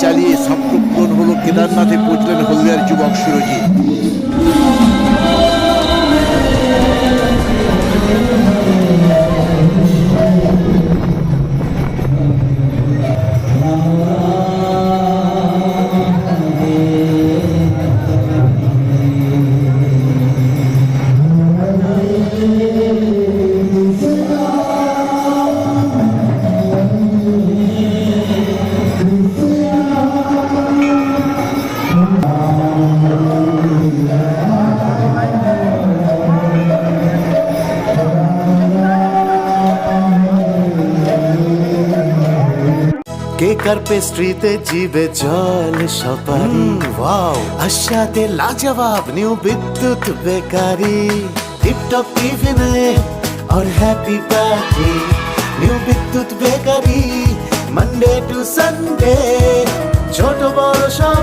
চালিয়ে স্বপ্ন পূরণ হলো কেদারনাথে পৌঁছলেন হলদিয়ার যুবক সুরজিৎ কেক আর পেস্ট্রিতে জিবে জল সপারি ওয়াও আশাতে লাজবাব নিউ বিদ্যুৎ বেকারি টিপটপ টিফিনে और happy party new Bidyut bakery Monday to Sunday ছোট বড় সবার